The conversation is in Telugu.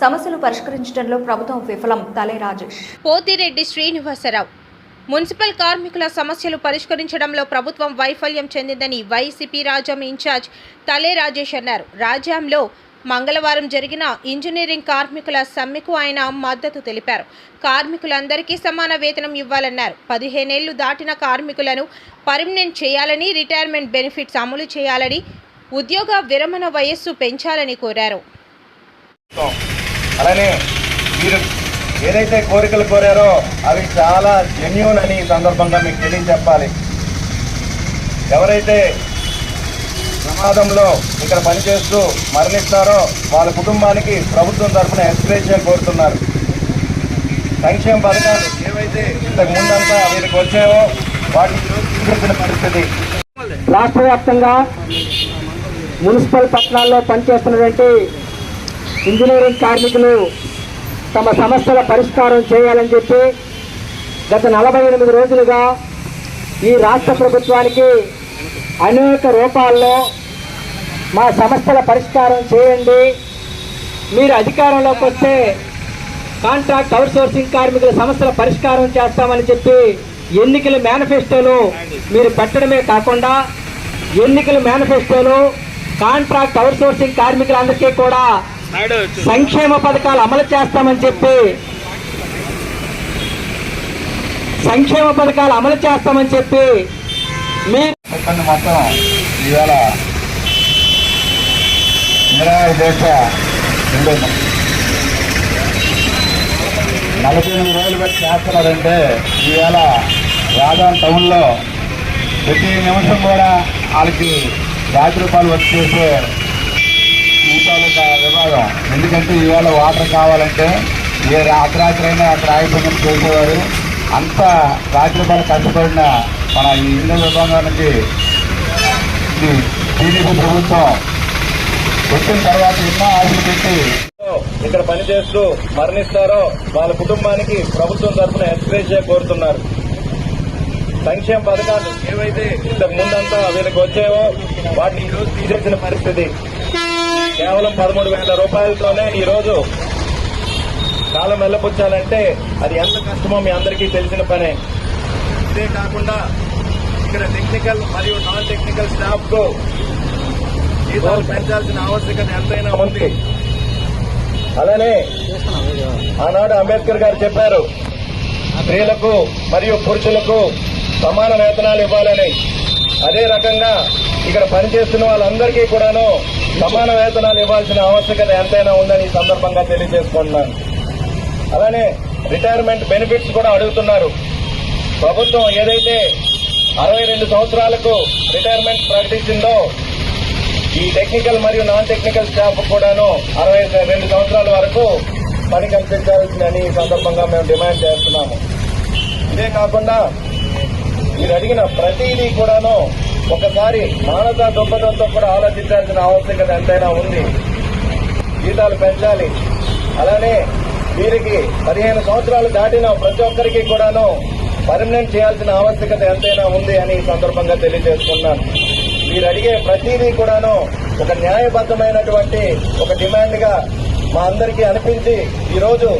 సమస్యలు పరిష్కరించడంలో ప్రభుత్వం విఫలం. తలే రాజేష్. పోతిరెడ్డి శ్రీనివాసరావు. మున్సిపల్ కార్మికుల సమస్యలు పరిష్కరించడంలో ప్రభుత్వం వైఫల్యం చెందిందని వైసీపీ రాజ్యం ఇన్ఛార్జ్ తలే రాజేష్ అన్నారు. రాజ్యంలో మంగళవారం జరిగిన ఇంజనీరింగ్ కార్మికుల సమ్మెకు ఆయన మద్దతు తెలిపారు. కార్మికులందరికీ సమాన వేతనం ఇవ్వాలన్నారు. పదిహేనేళ్ళు దాటిన కార్మికులను పర్మనెంట్ చేయాలని రిటైర్మెంట్ బెనిఫిట్స్ అమలు చేయాలని ఉద్యోగ విరమణ వయస్సు పెంచాలని కోరారు. అలానే మీరు ఏదైతే కోరికలు కోరారో అవి చాలా జెన్యున్ అని ఈ సందర్భంగా మీకు తెలియజెప్పాలి ఎవరైతే ప్రమాదంలో ఇక్కడ పనిచేస్తూ మరణిస్తారో వాళ్ళ కుటుంబానికి ప్రభుత్వం తరఫున ఎక్స్ప్రెషన్ కోరుతున్నారు. సంక్షేమ పథకాలు ఏవైతే ఇంతకు ముందంతా వీరికి వచ్చాయో వాటిని ఈరోజు పరిస్థితి. రాష్ట్ర వ్యాప్తంగా మున్సిపల్ పట్టణాల్లో పనిచేస్తున్నటువంటి ఇంజనీరింగ్ కార్మికులు తమ సమస్యల పరిష్కారం చేయాలని చెప్పి గత నలభై ఎనిమిది రోజులుగా ఈ రాష్ట్ర ప్రభుత్వానికి అనేక రూపాల్లో మా సమస్యల పరిష్కారం చేయండి. మీరు అధికారంలోకి వస్తే కాంట్రాక్ట్ అవుట్సోర్సింగ్ కార్మికుల సమస్యల పరిష్కారం చేస్తామని చెప్పి ఎన్నికల మేనిఫెస్టోలు మీరు పెట్టడమే కాకుండా ఎన్నికల మేనిఫెస్టోలు కాంట్రాక్ట్ అవుట్సోర్సింగ్ కార్మికులందరికీ కూడా సంక్షేమ పథకాలు అమలు చేస్తామని చెప్పి సంక్షేమ పథకాలు అమలు చేస్తామని చెప్పి మీరు చెప్పండి మొత్తం ఇవాళ నలభై ఎనిమిది రోజులు పెట్టి చేస్తున్నారంటే ఈవేళ రాజాన్ టౌన్లో ప్రతి నిమిషం కూడా వాళ్ళకి రాత్రి రూపాయలు వచ్చి చేసే విభాగం ఎందుకంటే ఇవాళ వాటర్ కావాలంటే ఏ అర్ధరాత్రి అక్కడ ఆగిపోయిన చేసేవారు. అంత రాత్రి రూపాయలు కష్టపడిన మన ఈ ఇంధన విభాగానికి టీడీపీ ప్రభుత్వం వచ్చిన తర్వాత ఎన్నో ఆశలు పెట్టి ఇక్కడ పనిచేస్తూ మరణిస్తారో వాళ్ళ కుటుంబానికి ప్రభుత్వం తరఫున ఎక్స్ప్రెస్ కోరుతున్నారు. సంక్షేమ పథకాలు ఏవైతే ఇంతకు ముందంతా వీళ్ళకి వచ్చాయో వాటిని ఈరోజు తీసేసిన పరిస్థితి. కేవలం పదమూడు వేల రూపాయలతోనే ఈరోజు కాలం వెళ్ళపుచ్చాలంటే అది ఎంత కష్టమో మీ అందరికీ తెలిసిన పనే. ఇదే కాకుండా ఇక్కడ టెక్నికల్ మరియు నాన్ టెక్నికల్ స్టాఫ్కు జీతాలు పెంచాల్సిన ఆవశ్యకత ఎంతైనా ఉంది. అలానే ఆనాడు అంబేద్కర్ గారు చెప్పారు స్త్రీలకు మరియు పురుషులకు సమాన వేతనాలు ఇవ్వాలని. అదే రకంగా ఇక్కడ పనిచేస్తున్న వాళ్ళందరికీ కూడాను సమాన వేతనాలు ఇవ్వాల్సిన ఆవశ్యకత ఎంతైనా ఉందని ఈ సందర్భంగా తెలియజేసుకుంటున్నాను. అలానే రిటైర్మెంట్ బెనిఫిట్స్ కూడా అడుగుతున్నారు. ప్రభుత్వం ఏదైతే అరవై రెండు సంవత్సరాలకు రిటైర్మెంట్ ప్రకటించిందో ఈ టెక్నికల్ మరియు నాన్ టెక్నికల్ స్టాఫ్ కూడాను అరవై రెండు సంవత్సరాల వరకు పని కల్పించాల్సిందని ఈ సందర్భంగా మేము డిమాండ్ చేస్తున్నాము. ఇదే కాకుండా మీరు అడిగిన ప్రతిదీ కూడాను ఒకసారి మానవ దృక్పథంతో కూడా ఆలోచించాల్సిన ఆవశ్యకత ఎంతైనా ఉంది. జీతాలు పెంచాలి. అలానే వీరికి పదిహేను సంవత్సరాలు దాటిన ప్రతి ఒక్కరికి కూడాను పర్మనెంట్ చేయాల్సిన ఆవశ్యకత ఎంతైనా ఉంది అని ఈ సందర్భంగా తెలియజేసుకున్నాను మీరు అడిగే ప్రతిదీ కూడాను ఒక న్యాయబద్ధమైనటువంటి ఒక డిమాండ్గా మా అందరికీ అనిపించి ఈరోజు